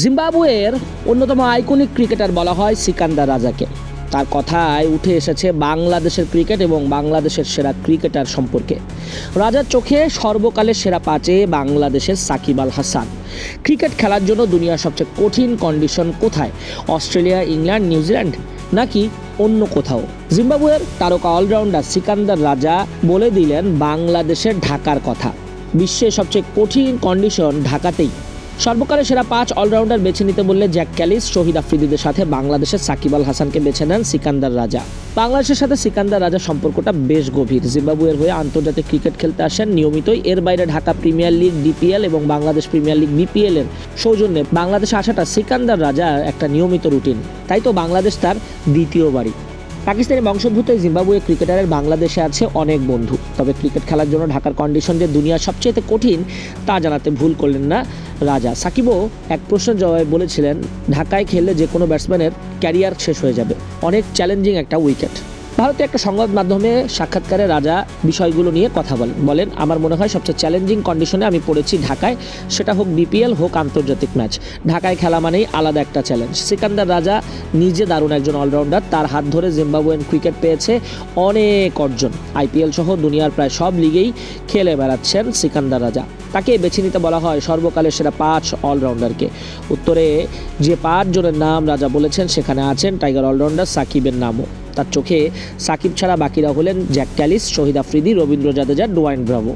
জিম্বাবুয়ের অন্যতম iconic cricketer বলা হয় সিকান্দার রাজাকে। তার কথায় উঠে এসেছে বাংলাদেশের ক্রিকেট এবং বাংলাদেশের সেরা ক্রিকেটার সম্পর্কে। রাজার চোখে সর্বকালের সেরা পাঁচে বাংলাদেশের সাকিব আল হাসান। ক্রিকেট খেলার জন্য দুনিয়ার সবচেয়ে কঠিন কন্ডিশন কোথায়? অস্ট্রেলিয়া, ইংল্যান্ড, নিউজিল্যান্ড নাকি অন্য কোথাও? জিম্বাবুয়ের তারকা অলরাউন্ডার সিকান্দার রাজা বলে দিলেন বাংলাদেশের ঢাকার কথা। বিশ্বের সবচেয়ে কঠিন কন্ডিশন ঢাকাতেই। সর্বকালের সেরা পাঁচ অলরাউন্ডার বেছে নিতে বললে জ্যাক ক্যালিস, শহীদ আফ্রিদিদের সাথে বাংলাদেশের সাকিব আল হাসানকে বেছে নেন সিকান্দার রাজা। বাংলাদেশের সাথে সিকান্দার রাজা সম্পর্কটা বেশ গভীর। জিম্বাবুয়ের হয়ে আন্তর্জাতিক ক্রিকেট খেলতে আসেন নিয়মিতই। এর বাইরে ঢাকা প্রিমিয়ার লিগ, ডিপিএল এবং বাংলাদেশ প্রিমিয়ার লিগ, বিপিএল এর সৌজন্যে বাংলাদেশে আসাটা সিকান্দার রাজা একটা নিয়মিত রুটিন। তাই তো বাংলাদেশ তার দ্বিতীয় বাড়ি। পাকিস্তানি বংশোদ্ভূত জিম্বাবুয়ে ক্রিকেটারের বাংলাদেশে আছে অনেক বন্ধু। তবে ক্রিকেট খেলার জন্য ঢাকার কন্ডিশন যে দুনিয়ার সবচেয়ে কঠিন, তা জানাতে ভুল করলেন না রাজা। সাকিবও এক প্রশ্নের জবাবে বলেছিলেন, ঢাকায় খেললে যে কোনো ব্যাটসম্যানের ক্যারিয়ার শেষ হয়ে যাবে। অনেক চ্যালেঞ্জিং একটা উইকেট। ভারতে একটা সংবাদ মাধ্যমে সাক্ষাৎকারে রাজা বিষয়গুলো নিয়ে কথা বলেন। বলেন, আমার মনে হয় সবচেয়ে চ্যালেঞ্জিং কন্ডিশনে আমি পড়েছি ঢাকায়। সেটা হোক বিপিএল হোক আন্তর্জাতিক ম্যাচ ঢাকায় খেলা মানেই আলাদা একটা চ্যালেঞ্জ সিকান্দার রাজা নিজে দারুণ একজন অলরাউন্ডার তার হাত ধরে জিম্বাবুয়েন ক্রিকেট পেয়েছে অনেক অর্জন। আইপিএল সহ দুনিয়ার প্রায় সব লিগেই খেলে বেড়াচ্ছেন সিকান্দার রাজা। তাকে বেছে নিতে বলা হয় সর্বকালের সেরা পাঁচ অলরাউন্ডারকে। উত্তরে যে পাঁচ জনের নাম রাজা বলেছেন, সেখানে আছেন টাইগার অলরাউন্ডার সাকিবের নামও। তার চোখে সাকিব ছাড়া বাকিরা হলেন Jack Kallis, Shahid Afridi, Ravindra Jadeja, Dwayne Bravo.